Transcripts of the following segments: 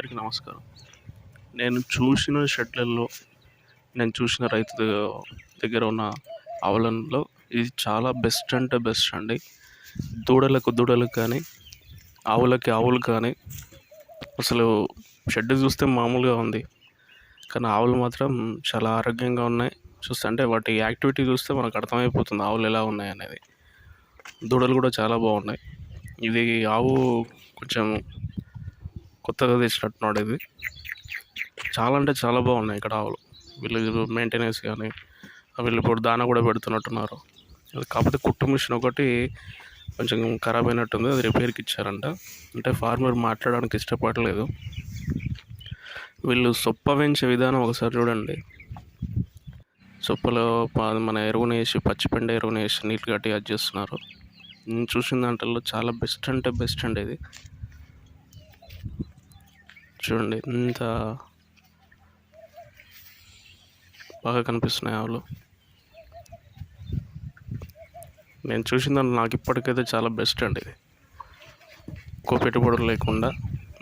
అందరికీ నమస్కారం. నేను చూసిన షెడ్లలో నేను చూసిన రైతు దగ్గర ఉన్న ఆవులలో ఇది చాలా బెస్ట్ అంటే బెస్ట్ అండి. దూడలకు దూడలకు కానీ ఆవులకి ఆవులు కానీ అసలు షెడ్ చూస్తే మామూలుగా ఉంది. కానీ ఆవులు మాత్రం చాలా ఆరోగ్యంగా ఉన్నాయి. చూస్తే అంటే వాటి యాక్టివిటీ చూస్తే మనకు అర్థమైపోతుంది ఆవులు ఎలా ఉన్నాయి అనేది దూడలు కూడా చాలా బాగున్నాయి. ఇది ఆవు కొంచెం కొత్తగా తెచ్చినట్టున్నాడు ఇది చాలా అంటే చాలా బాగున్నాయి ఇక్కడ ఆవులు. వీళ్ళు మెయింటెనెన్స్ కానీ వీళ్ళు ఇప్పుడు దాన కూడా పెడుతున్నట్టున్నారు. కాకపోతే కుట్టు మిషన్ ఒకటి కొంచెం ఖరాబ్ అయినట్టుంది అది రిపేర్కి ఇచ్చారంట. అంటే ఫార్మర్ మాట్లాడడానికి ఇష్టపడలేదు. వీళ్ళు సొప్ప పెంచే విధానం ఒకసారి చూడండి. సొప్పలో మన ఎరువుని వేసి పచ్చిపెండ ఎరువుని వేసి నీట్గా కట్టి అది చేస్తున్నారు. నేను చూసిన దాంట్లో చాలా బెస్ట్ అంటే బెస్ట్ అండి ఇది. చూడండి ఇంత బాగా కనిపిస్తున్నాయి ఆవులు. నేను చూసిన దాంట్లో నాకు ఇప్పటికైతే చాలా బెస్ట్ అండి ఇది. ఎక్కువ పెట్టుబడులు లేకుండా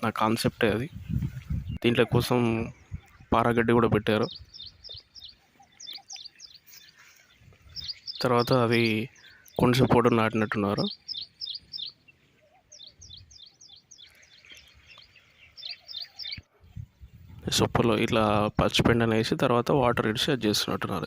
నా కాన్సెప్టే అది. దీంట్లో కోసం పారాగడ్డి కూడా పెట్టారు. తర్వాత అది కొంచెం పొడి నాటినట్టున్నారు. సొప్పలో ఇట్లా పచ్చిపెండని వేసి తర్వాత వాటర్ ఇడిచి అది చేస్తున్నట్టున్నారు.